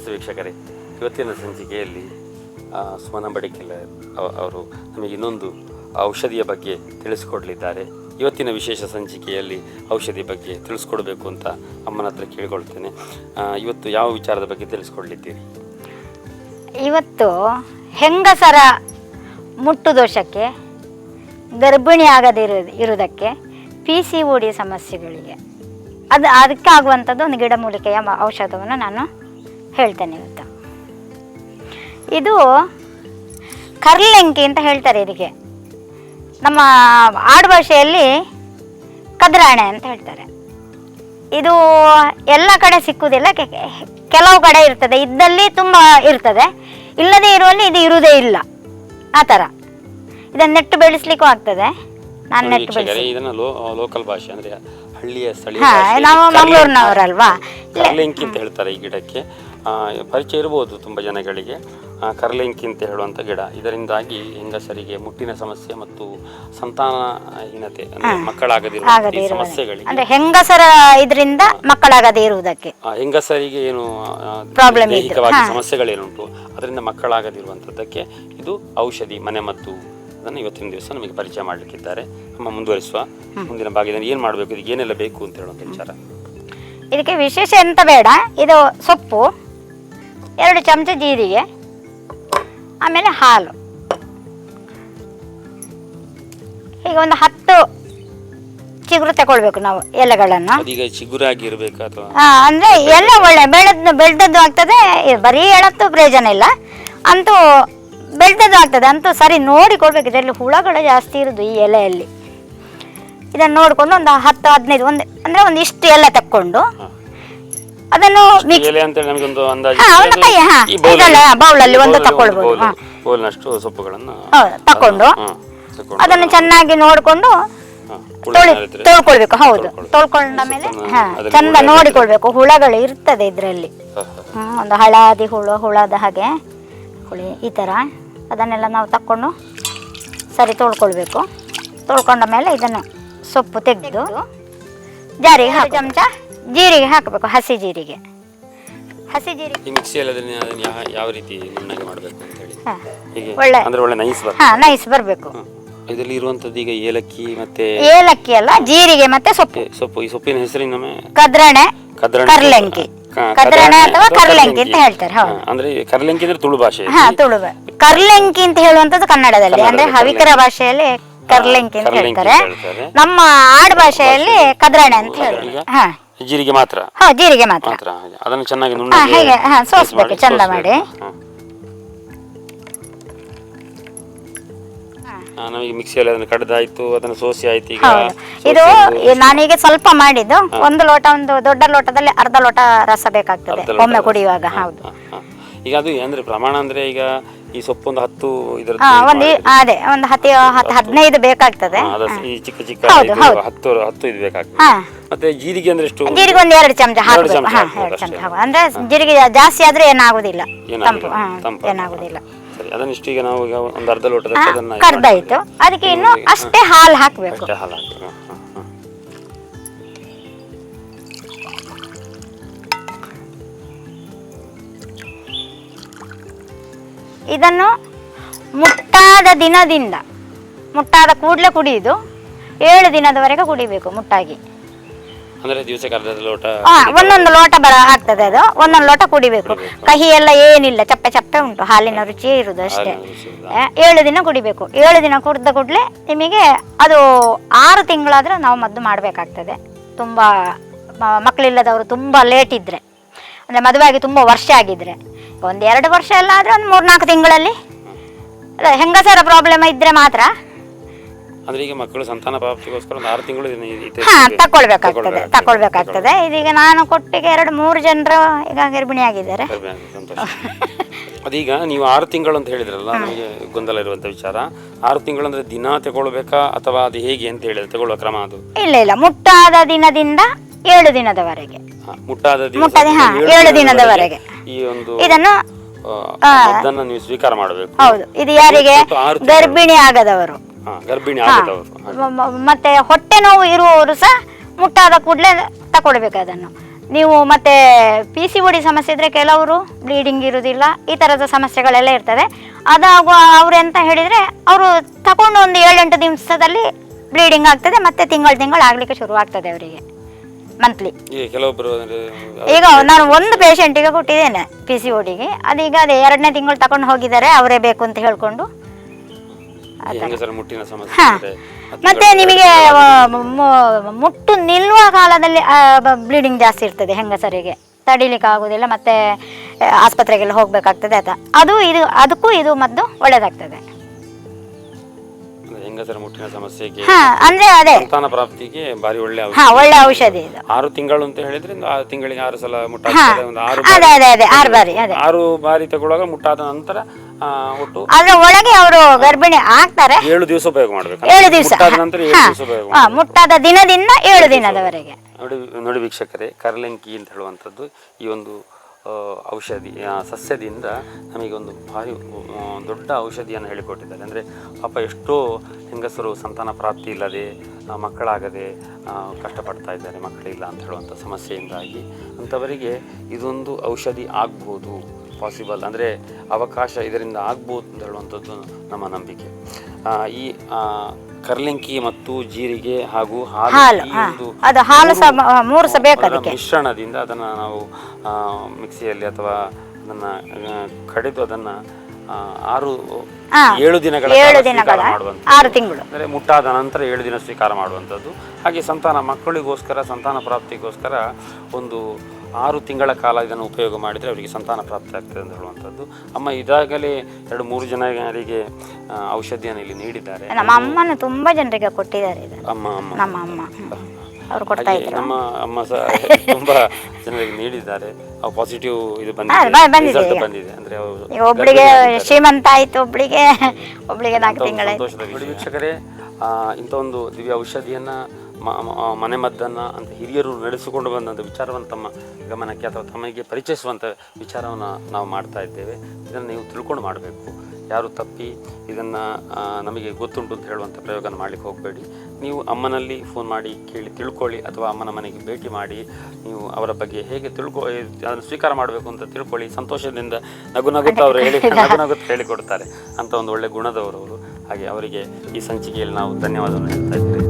ನಮಸ್ತೆ ವೀಕ್ಷಕರೇ, ಇವತ್ತಿನ ಸಂಚಿಕೆಯಲ್ಲಿ ಸುಮನ ಬಡಿಕೆಲ್ಲ ಅವರು ನಮಗೆ ಇನ್ನೊಂದು ಔಷಧಿಯ ಬಗ್ಗೆ ತಿಳಿಸಿಕೊಡಲಿದ್ದಾರೆ. ಇವತ್ತಿನ ವಿಶೇಷ ಸಂಚಿಕೆಯಲ್ಲಿ ಔಷಧಿ ಬಗ್ಗೆ ತಿಳಿಸ್ಕೊಡ್ಬೇಕು ಅಂತ ಅಮ್ಮನ ಹತ್ರ ಕೇಳಿಕೊಳ್ತೇನೆ. ಇವತ್ತು ಯಾವ ವಿಚಾರದ ಬಗ್ಗೆ ತಿಳಿಸ್ಕೊಡ್ಲಿದ್ದೀರಿ? ಇವತ್ತು ಹೆಂಗಸರ ಮುಟ್ಟು ದೋಷಕ್ಕೆ, ಗರ್ಭಿಣಿ ಆಗದಿರು, ಇರುವುದಕ್ಕೆ ಪಿ ಸಿ ಓ ಡಿ ಸಮಸ್ಯೆಗಳಿಗೆ, ಅದು ಅದಕ್ಕೆ ಆಗುವಂಥದ್ದು ಒಂದು ಗಿಡಮೂಲಿಕೆಯ ಔಷಧವನ್ನು ನಾನು ಹೇಳ್ತೇನೆ ಇವತ್ತು. ಇದು ಕರ್ಲೆಂಕಿ ಅಂತ ಹೇಳ್ತಾರೆ ಇದಕ್ಕೆ. ನಮ್ಮ ಆಡುಭಾಷೆಯಲ್ಲಿ ಕದ್ರಾಣೆ ಅಂತ ಹೇಳ್ತಾರೆ. ಇದು ಎಲ್ಲ ಕಡೆ ಸಿಕ್ಕುವುದಿಲ್ಲ ಕೆಲವು ಕಡೆ ಇರ್ತದೆ. ಇದ್ದಲ್ಲಿ ತುಂಬ ಇರ್ತದೆ. ಇಲ್ಲದೇ ಇರುವಲ್ಲಿ ಇದು ಇರುವುದೇ ಇಲ್ಲ. ಆ ಥರ. ಇದನ್ನು ನೆಟ್ಟು ಬೆಳೆಸ್ಲಿಕ್ಕೂ ಆಗ್ತದೆ. ನಾನು ನೆಟ್ಟು ಬೆಳೆಸಿ ಲೋಕಲ್ ಭಾಷೆ ಅಂದ್ರೆ ಹಳ್ಳಿಯ ಸ್ಥಳೀಯ ನಾವು ಮಂಗಳೂರಿನವರಲ್ವಾ? ಅಂತ ಹೇಳ್ತಾರೆ ಈ ಗಿಡಕ್ಕೆ. ಪರಿಚಯ ಇರ್ಬೋದು ತುಂಬ ಜನಗಳಿಗೆ. ಕರ್ಲಿಂಕಿ ಅಂತ ಹೇಳುವಂಥ ಗಿಡ. ಇದರಿಂದಾಗಿ ಹೆಂಗಸರಿಗೆ ಮುಟ್ಟಿನ ಸಮಸ್ಯೆ ಮತ್ತು ಸಂತಾನಹೀನತೆ ಮಕ್ಕಳಾಗದಿರುವ ಈ ಸಮಸ್ಯೆಗಳಿಗೆ ಅಂದ್ರೆ ಹೆಂಗಸರ ಇದರಿಂದ ಮಕ್ಕಳಾಗದೇ ಇರುವುದಕ್ಕೆ. ಹೆಂಗಸರಿಗೆ ಏನು ಪ್ರಾಬ್ಲಮ್ ದೈಹಿಕವಾಗಿ. ಸಮಸ್ಯೆಗಳೇನುಂಟು ಅದರಿಂದ ಮಕ್ಕಳಾಗದಿರುವಂಥದ್ದಕ್ಕೆ ಇದು ಔಷಧಿ ಮನೆ ಮತ್ತು ಅದನ್ನು ಇವತ್ತಿನ ದಿವಸ ನಮಗೆ ಪರಿಚಯ ಮಾಡಲಿಕ್ಕಿದ್ದಾರೆ. ನಮ್ಮ ಮುಂದುವರಿಸುವ ಮುಂದಿನ ಭಾಗದಲ್ಲಿ ಏನು ಮಾಡಬೇಕು ಇದಕ್ಕೆ ಏನೆಲ್ಲ ಬೇಕು ಅಂತ ಹೇಳುವಂಥ ವಿಚಾರ. ಇದಕ್ಕೆ ವಿಶೇಷ ಎಂತ ಬೇಡ ಇದು ಸೊಪ್ಪು. ಎರಡು ಚಮಚ ಜೀರಿಗೆ ಆಮೇಲೆ ಹಾಲು. ಈಗ ಒಂದು ಹತ್ತು ಚಿಗುರು ತಗೊಳ್ಬೇಕು ನಾವು ಎಲೆಗಳನ್ನು. ಈಗ ಚಿಗುರಾಗಿ ಇರಬೇಕಾ ಅಥವಾ? ಅಂದರೆ ಎಲ್ಲ ಒಳ್ಳೆ ಬೆಳೆದ್ ಬೆಳೆದದ್ದು ಆಗ್ತದೆ ಬರೀ ಎಳತ್ತು ಪ್ರಯೋಜನ ಇಲ್ಲ. ಅಂತೂ ಬೆಳೆದದ್ದು ಆಗ್ತದೆ ಅಂತೂ ಸರಿ ನೋಡಿ ಕೊಡ್ಬೇಕು. ಇದರಲ್ಲಿ ಹುಳಗಳು ಜಾಸ್ತಿ ಇರೋದು ಈ ಎಲೆಯಲ್ಲಿ. ಇದನ್ನು ನೋಡಿಕೊಂಡು ಒಂದು ಹತ್ತು ಹದಿನೈದು ಒಂದು ಅಂದ್ರೆ ಒಂದು ಇಷ್ಟು ಎಲ್ಲ ತಕ್ಕೊಂಡು. ಅದನ್ನು ಎಲೆ ಅಂತೇಳಿ ನಮಗೆ ಒಂದು ಹಾ, ಕೈ, ಹಾ. ಬೌಲಲ್ಲಿ ಒಂದು ತಕೊಳ್ಬಹುದು ತಕೊಳ್ಬೋದು, ಬೌಲ್- ಹಾ. ಬೌಲ್ನಷ್ಟು ಸೊಪ್ಪುಗಳನ್ನು ಹೌದು, ತಕೊಂಡು ಹ್ಮ್, ತಕೊಂಡು ಅದನ್ನು ಚೆನ್ನಾಗಿ ನೋಡಿಕೊಂಡು ಹಾ, ತೊಳಿ ಹುಳ ಇದ್ರೆ ತೊಳ್ಕೊಳ್ಬೇಕು ಹೌದು. ತೊಳ್ಕೊಂಡ ಮೇಲೆ ಹಾ ಅದಕ್ಕೆ ಚಂದ ಹುಳ ನೋಡಿಕೊಳ್ಬೇಕು ಹುಳಗಳು ಇರ್ತದೆ ಇದರಲ್ಲಿ ಹಾ, ಹಾ. ಹ್ಮ್, ಒಂದು ಹಳದಿ ಹುಳು ಹುಳದ ಹಾಗೆ ಹುಳಿ ಈ ಥರ ಅದನ್ನೆಲ್ಲ ನಾವು ತಕ್ಕೊಂಡು ಸರಿ ತೊಳ್ಕೊಳ್ಬೇಕು ತೊಳ್ಕೊಂಡ ಮೇಲೆ ಇದನ್ನು ಸೊಪ್ಪು ತೆಗೆದು ಜಾರಿಗೆ ಹಾಕಿ ಚಮಚ ಜೀರಿಗೆ ಹಾಕಬೇಕು ಹಸಿ ಜೀರಿಗೆ. ಹಸಿ ಜೀರಿಗೆ. ಈ ಮಿಕ್ಸಿಯಲ್ಲಿ ಅದನ್ನ ಅದನ್ನ ಯಾ- ಯಾವ ರೀತಿ ನುಣ್ಣಗೆ ಮಾಡಬೇಕು ಅಂತ ಹೇಳಿ. ಹಾ. ಹೀಗೆ ಒಳ್ಳೆ ಅಂದ್ರೆ ಒಳ್ಳೆ ನೈಸ್ ಬರ್ತದೆ. ಹಾ ನೈಸ್ ಬರಬೇಕು. ಇದರಲ್ಲಿ ಇರುವಂತದ್ದು ಈಗ ಏಲಕ್ಕಿ ಮತ್ತೆ ಏಲಕ್ಕಿ ಅಲ್ಲ ಜೀರಿಗೆ ಮತ್ತೆ ಸೊಪ್ಪು. ಸೊಪ್ಪು. ಈ ಸೊಪ್ಪಿನ ಹೆಸರಿನೊಮ್ಮೆ ಕದ್ರಣೆ ಕದ್ರಣೆ ಕರ್ಲೆಂಕಿ. ಕ- ಕದ್ರಣೆ ಅಥವಾ ಕರ್ಲೆಂಕಿ ಅಂತ ಹೇಳ್ತಾರೆ. ಹೌದು. ಹಾ, ಅಂದ್ರೆ ಕರ್ಲೆಂಕಿ ಅಂದ್ರೆ ತುಳು ಭಾಷೆ. ಹಾ ತುಳು ಕರ್ಲೆಂಕಿ ಅಂತ ಹೇಳುವಂತದ್ದು ಕನ್ನಡದಲ್ಲಿ. ಅಂದ್ರೆ ಕನ್ನಡದಲ್ಲಿ ಹವಿಕರ ಭಾಷೆಯಲ್ಲಿ ಕರ್ಲೆಂಕಿ ಅಂತ ಕರ್ಲೆಂಕಿ ಹೇಳ್ತಾರೆ. ಹೇಳ್ತಾರೆ. ನಮ್ಮ ಆಡು ಭಾಷೆಯಲ್ಲಿ ಕದ್ರಣೆ ಅಂತ ಹೇಳ್ತಾರೆ. ಹಾ. ಜೀರಿಗೆ ಮಾತ್ರ? ಹಾ ಜೀರಿಗೆ ಮಾತ್ರ. ಮಾತ್ರ ಹಾಗೆ. ಅದನ್ನು ಚೆನ್ನಾಗಿ ಹಾ ನುಣ್ಣಗೆ ಹೇಗೆ? ಹಾ ಸೋಸ್ಬೇಕು ಚಂದ ಮಾಡಿ. ಹಾ. ಹಾ, ನಮಗೆ ಮಿಕ್ಸಿಯಲ್ಲಿ ಅದನ್ನು ಕಡ್ದಾಯ್ತು ಅದನ್ನು ಸೋಸಿ ಆಯ್ತು ಈಗ ಹೌದು. ಇದು ಈ ನಾನೀಗ ಸ್ವಲ್ಪ ಮಾಡಿದ್ದು ಒಂದು ಲೋಟ ಒಂದು ದೊಡ್ಡ ಲೋಟದಲ್ಲಿ ಅರ್ಧ ಲೋಟ ರಸ ಬೇಕಾಗ್ತದೆ ಅರ್ಧ ಲೋಟ ಒಮ್ಮೆ. ಕುಡಿಯುವಾಗ. ಹೌದು. ಹಾ, ಹಾ. ಈಗ ಅದು ಅಂದ್ರೆ ಪ್ರಮಾಣ ಅಂದ್ರೆ ಈಗ ಈ ಸೊಪ್ಪು ಒಂದು ಹತ್ತು ಇದರ ಒಂದು ಅದೇ ಒಂದು ಹತ್ತು ಹತ್ತು ಹದಿನೈದು ಬೇಕಾಗ್ತದೆ. ಈ ಚಿಕ್ಕ ಚಿಕ್ಕ. ಹತ್ತು ಹತ್ತು ಇದು ಬೇಕಾಗ್ತದೆ. ಮತ್ತೆ ಜೀರಿಗೆ ಅಂದ್ರೆ ಎಷ್ಟು? ಜೀರಿಗೆ ಒಂದು ಎರಡು ಚಮಚ. ಅಂದ್ರೆ ಜೀರಿಗೆ ಜಾಸ್ತಿ ಆದ್ರೆ ಏನಾಗುದಿಲ್ಲ. ತಂಪು. ಏನಾಗುದಿಲ್ಲ. ಸರಿ ಅದನ್ನಿಷ್ಟು ಈಗ ನಾವು ಈಗ ಒಂದು ಅರ್ಧ ಲೋಟದ ಅದನ್ನ ಕರ್ದಾಯ್ತು ಅದಕ್ಕೆ ಇನ್ನು ಅಷ್ಟೇ ಹಾಲು ಹಾಕಬೇಕು. ಅಷ್ಟೇ ಹಾಲು ಹಾಕ್ಬೇಕು. ಇದನ್ನು ಮುಟ್ಟಾದ ದಿನದಿಂದ ಮುಟ್ಟಾದ ಕೂಡಲೇ ಕುಡಿಯುದು ಏಳು ದಿನದವರೆಗೆ ಕುಡಿಬೇಕು ಮುಟ್ಟಾಗಿ. ಅಂದ್ರೆ ದಿವಸಕ್ಕೆ ಅರ್ಧ ಲೋಟ ಹಾ ಒಂದೊಂದು ಲೋಟ ಬರ ಆಗ್ತದೆ ಅದು. ಒಂದೊಂದು ಲೋಟ ಕುಡಿಬೇಕು. ಕಹಿ ಎಲ್ಲ ಏನಿಲ್ಲ ಚಪ್ಪೆ ಚಪ್ಪೆ ಉಂಟು ಹಾಲಿನ ರುಚಿ ಇರುದು ಅಷ್ಟೇ. ಆ, ಏಳು ದಿನ ಕುಡಿಬೇಕು. ಏಳು ದಿನ ಕುಡಿದ ಕೂಡಲೇ ನಿಮಗೆ ಅದು ಆರು ತಿಂಗಳಾದ್ರೆ ನಾವು ಮದ್ದು ಮಾಡಬೇಕಾಗ್ತದೆ. ತುಂಬ ಮ- ಮಕ್ಕಳಿಲ್ಲದವರು ತುಂಬ ಲೇಟ್ ಇದ್ರೆ. ಅಂದರೆ ಮದುವೆ ಆಗಿ ತುಂಬ ವರ್ಷ ಆಗಿದ್ರೆ. ಒಂದು ಎರಡು ವರ್ಷ ಎಲ್ಲ ಆದರೆ ಒಂದು ಮೂರ್ನಾಲ್ಕು ತಿಂಗಳಲ್ಲಿ? ಅಲ್ಲ ಹೆಂಗಸರ ಪ್ರಾಬ್ಲಮ್ ಇದ್ರೆ ಮಾತ್ರ? ಅಂದ್ರೆ ಈಗ ಮಕ್ಕಳು ಸಂತಾನ ಪ್ರಾಪ್ತಿಗೋಸ್ಕರ ಒಂದು ಆರು ತಿಂಗಳು ಹಾ ತಕೊಳ್ಬೇಕಾಗ್ತದೆ ತಕೊಳ್ಬೇಕಾಗ್ತದೆ. ಇದೀಗ ನಾನು ಕೊಟ್ಟಿಗೆ ಎರಡು ಮೂರು ಜನರು ಈಗ ಗರ್ಭಿಣಿ ಆಗಿದ್ದಾರೆ. ಅದೀಗ ನೀವು ಆರು ತಿಂಗಳು ಅಂತ ಹೇಳಿದ್ರಲ್ಲ ನಮಗೆ ಗೊಂದಲ ಇರುವಂತ ವಿಚಾರ. ಆರು ತಿಂಗಳು ಅಂದ್ರೆ ದಿನ ತಗೊಳ್ಬೇಕಾ ಅಥವಾ ಅದು ಹೇಗೆ ಅಂತ ಹೇಳಿದ್ರೆ ತಗೊಳ್ಳುವ ಕ್ರಮ ಅದು? ಇಲ್ಲ ಇಲ್ಲ ಮುಟ್ಟಾದ ದಿನದಿಂದ ಏಳು ದಿನದವರೆಗೆ. ಮುಟ್ಟಾದ ದಿವಸ ಮುಟ್ಟಾದ, ಹಾ, ಏಳು ದಿನದವರೆಗೆ. ಈ ಒಂದು ಇದನ್ನು ಆ, ಮದ್ದನ್ನ ನೀವು ಸ್ವೀಕಾರ ಮಾಡಬೇಕು. ಹೌದು ಇದು ಯಾರಿಗೆ? ಮತ್ತು ಆರು ತಿಂಗಳು. ಗರ್ಭಿಣಿ ಆಗದವರು. ಹಾ, ಗರ್ಭಿಣಿ ಆಗದವರು. ಮ- ಮ- ಮತ್ತೆ ಹೊಟ್ಟೆ ನೋವು ಇರುವವರು ಸಹ ಮುಟ್ಟಾದ ಕೂಡಲೇ ತಕೊಳ್ಬೇಕು ಅದನ್ನು. ನೀವು ಮತ್ತೆ ಪಿ ಸಿ ಒಡಿ ಸಮಸ್ಯೆ ಇದ್ರೆ ಕೆಲವರು ಬ್ಲೀಡಿಂಗ್ ಇರುವುದಿಲ್ಲ ಈ ತರದ ಸಮಸ್ಯೆಗಳೆಲ್ಲ ಇರ್ತದೆ. ಅದಾಗುವ ಅವ್ರು ಎಂತ ಹೇಳಿದ್ರೆ ಅವರು ತಕೊಂಡು ಒಂದು ಏಳೆಂಟು ದಿವಸದಲ್ಲಿ ಬ್ಲೀಡಿಂಗ್ ಆಗ್ತದೆ ಮತ್ತೆ ತಿಂಗಳು ತಿಂಗಳು ಆಗ್ಲಿಕ್ಕೆ ಶುರು ಆಗ್ತದೆ ಅವರಿಗೆ. ಮಂತ್ಲಿ ಈಗ ನಾನು ಒಂದು ಪೇಷಂಟಿಗೆ ಕೊಟ್ಟಿದ್ದೇನೆ ಪಿ ಸಿ ಓಡಿಗೆ ಅದೀಗ ಅದೇ ಎರಡನೇ ತಿಂಗಳು ತಗೊಂಡು ಹೋಗಿದ್ದಾರೆ ಅವರೇ ಬೇಕು ಅಂತ ಹೇಳ್ಕೊಂಡು. ಮುಟ್ಟಿನ ಸಮಸ್ಯೆ ಹಾ. ಅದು ಮತ್ತೆ ನಿಮಗೆ ಮು- ಮುಟ್ಟು ನಿಲ್ಲುವ ಕಾಲದಲ್ಲಿ ಬ್ಲೀಡಿಂಗ್ ಜಾಸ್ತಿ ಇರ್ತದೆ ಹೆಂಗಸರಿಗೆ. ತಡಿಲಿಕ್ಕೆ ಆಗುದಿಲ್ಲ ಮತ್ತೆ ಆ, ಆಸ್ಪತ್ರೆಗೆಲ್ಲ ಹೋಗ್ಬೇಕಾಗ್ತದೆ ಅದು ಇದು ಅದಕ್ಕೂ ಇದು ಮದ್ದು ಒಳ್ಳೇದಾಗ್ತದೆ. ಅಂದ್ರೆ ಮುಟ್ಟಿನ ಸಮಸ್ಯೆಗೆ ಹಾ ಅಂದ್ರೆ ಅದೇ. ಸಂತಾನ ಪ್ರಾಪ್ತಿಗೆ ಬಾರಿ ಒಳ್ಳೆ ಔಷಧಿ. ಹಾ ಒಳ್ಳೆ ಔಷಧಿ ಇದು. ಆರು ತಿಂಗಳು ಅಂತ ಹೇಳಿದ್ರೆ ಒಂದು ಆರು ತಿಂಗಳಿಗೆ ಆರು ಸಲ ಮುಟ್ಟಾಗ್ತದೆ ಒಂದು ಆರು ಅದೇ ಅದೇ ಅದೇ ಆರು ಬಾರಿ ಅದೇ. ಆರು ಬಾರಿ ತಗೊಳ್ಳುವಾಗ ಮುಟ್ಟಾದ ನಂತರ ಆ, ಒಟ್ಟು ಅದ್ರ ಒಳಗೆ ಅವರು ಗರ್ಭಿಣಿ ಆಗ್ತಾರೆ. ಏಳು ದಿವಸ ಉಪಯೋಗ ಮಾಡ್ಬೇಕು. ಏಳು ದಿವಸ ಮುಟ್ಟಾದ ನಂತರ ಏಳು ದಿವಸ ಉಪಯೋಗ ಹಾ, ಮುಟ್ಟಾದ ದಿನದಿಂದ ಏಳು ದಿನದವರೆಗೆ. ನೋಡಿ ನೋಡಿ ವೀಕ್ಷಕರೇ ಕರ್ಲೆಂಕಿ ಅಂತ ಹೇಳುವಂಥದ್ದು ಈ ಒಂದು ಔಷಧಿ ಸಸ್ಯದಿಂದ ನಮಗೊಂದು ಭಾರಿ ದೊಡ್ಡ ಔಷಧಿಯನ್ನು ಹೇಳಿಕೊಟ್ಟಿದ್ದಾರೆ. ಅಂದರೆ ಪಾಪ ಎಷ್ಟೋ ಹೆಂಗಸರು ಸಂತಾನ ಪ್ರಾಪ್ತಿ ಇಲ್ಲದೆ ಮಕ್ಕಳಾಗದೆ ಕಷ್ಟಪಡ್ತಾ ಇದ್ದಾರೆ, ಮಕ್ಕಳಿಲ್ಲ ಅಂತ ಹೇಳುವಂಥ ಸಮಸ್ಯೆಯಿಂದಾಗಿ ಅಂಥವರಿಗೆ ಇದೊಂದು ಔಷಧಿ ಆಗ್ಬೋದು. ಪಾಸಿಬಲ್ ಅಂದರೆ ಅವಕಾಶ ಇದರಿಂದ ಆಗ್ಬೋದು ಅಂತ ಹೇಳುವಂಥದ್ದು ನಮ್ಮ ನಂಬಿಕೆ. ಈ ಕರ್ಲಿಂಕಿ ಮತ್ತು ಜೀರಿಗೆ ಹಾಗೂ ಹಾಲು ಹಾಲು ಈ ಒಂದು ಅದು ಹಾಲು ಸಹ ಮೂರು- ಮ- ಸಹ ಬೇಕು ಅದರ ಅದಕ್ಕೆ. ಮಿಶ್ರಣದಿಂದ ಅದನ್ನು ನಾವು ಮಿಕ್ಸಿಯಲ್ಲಿ ಅಥವಾ ಅದನ್ನು ಕಡಿದು ಅದನ್ನು ಆರು ಏಳು ದಿನಗಳ ಸ್ವೀಕಾರ ಮಾಡುವಂಥದ್ದು. ಅಂದರೆ ಮುಟ್ಟಾದ ನಂತರ ಏಳು ದಿನ ಸ್ವೀಕಾರ ಮಾಡುವಂಥದ್ದು. ಹಾಗೆ ಸಂತಾನ ಮಕ್ಕಳಿಗೋಸ್ಕರ ಸಂತಾನ ಪ್ರಾಪ್ತಿಗೋಸ್ಕರ ಒಂದು ಆರು ತಿಂಗಳ ಕಾಲ ಇದನ್ನು ಉಪಯೋಗ ಮಾಡಿದರೆ ಅವರಿಗೆ ಸಂತಾನ ಪ್ರಾಪ್ತಿ ಆಗ್ತದೆ ಅಂತ ಹೇಳುವಂಥದ್ದು. ಅಮ್ಮ ಇದಾಗಲೇ ಎರಡು ಮೂರು ಜನರಿಗೆ ಔಷಧಿಯನ್ನು ಇಲ್ಲಿ ನೀಡಿದ್ದಾರೆ. ನಮ್ಮ ಅಮ್ಮನ ತುಂಬ ಜನರಿಗೆ ಕೊಟ್ಟಿದ್ದಾರೆ ಇದು. ಅಮ್ಮ ಅಮ್ಮ. ನಮ್ಮ ಅಮ್ಮ ಅವರು ಕೊಡ್ತಾ ನಮ್ಮ ಅಮ್ಮ ಸಹ ತುಂಬಾ ಜನರಿಗೆ ನೀಡಿದ್ದಾರೆ. ಅವು ಪಾಸಿಟಿವ್ ಇದು ಬಂದಿದೆ. ಬಂದಿದೆ ರಿಸಲ್ಟ್ ಬಂದಿದೆ. ಅಂದ್ರೆ ಒಬ್ಳಿಗೆ ಶ್ರೀಮಂತ ಆಯ್ತು ಒಬ್ಳಿಗೆ ಒಬ್ಳಿಗೆ ನಾಲ್ಕು ತಿಂಗಳ ಸಂತೋಷದ ವಿಷಯ. ವೀಕ್ಷಕರೇ ಇಂಥ ಒಂದು ದಿವ್ಯ ಔಷಧಿಯನ್ನ ಮನೆ ಮದ್ದನ್ನು ಅಂತ ಹಿರಿಯರು ನಡೆಸಿಕೊಂಡು ಬಂದಂಥ ವಿಚಾರವನ್ನು ತಮ್ಮ ಗಮನಕ್ಕೆ ಅಥವಾ ತಮಗೆ ಪರಿಚಯಿಸುವಂಥ ವಿಚಾರವನ್ನು ನಾವು ಮಾಡ್ತಾ ಇದ್ದೇವೆ. ಇದನ್ನು ನೀವು ತಿಳ್ಕೊಂಡು ಮಾಡಬೇಕು. ಯಾರು ತಪ್ಪಿ ಇದನ್ನು ನಮಗೆ ಗೊತ್ತುಂಟು ಅಂತ ಹೇಳುವಂಥ ಪ್ರಯೋಗನ ಮಾಡಲಿಕ್ಕೆ ಹೋಗಬೇಡಿ. ನೀವು ಅಮ್ಮನಲ್ಲಿ ಫೋನ್ ಮಾಡಿ ಕೇಳಿ ತಿಳ್ಕೊಳ್ಳಿ ಅಥವಾ ಅಮ್ಮನ ಮನೆಗೆ ಭೇಟಿ ಮಾಡಿ ನೀವು ಅವರ ಬಗ್ಗೆ ಹೇಗೆ ತಿಳ್ಕೊ ಅದನ್ನು ಸ್ವೀಕಾರ ಮಾಡಬೇಕು ಅಂತ ತಿಳ್ಕೊಳ್ಳಿ. ಸಂತೋಷದಿಂದ ನಗು ನಗುತ್ತಾ ಅವರು ಹೇಳಿ ನಗು ನಗುತ್ತಾ ಹೇಳಿಕೊಡ್ತಾರೆ. ಅಂತ ಒಂದು ಒಳ್ಳೆ ಗುಣದವರು ಅವರು. ಹಾಗೆ ಅವರಿಗೆ ಈ ಸಂಚಿಕೆಯಲ್ಲಿ ನಾವು ಧನ್ಯವಾದವನ್ನು ಹೇಳ್ತಾ ಇದ್ದೇವೆ.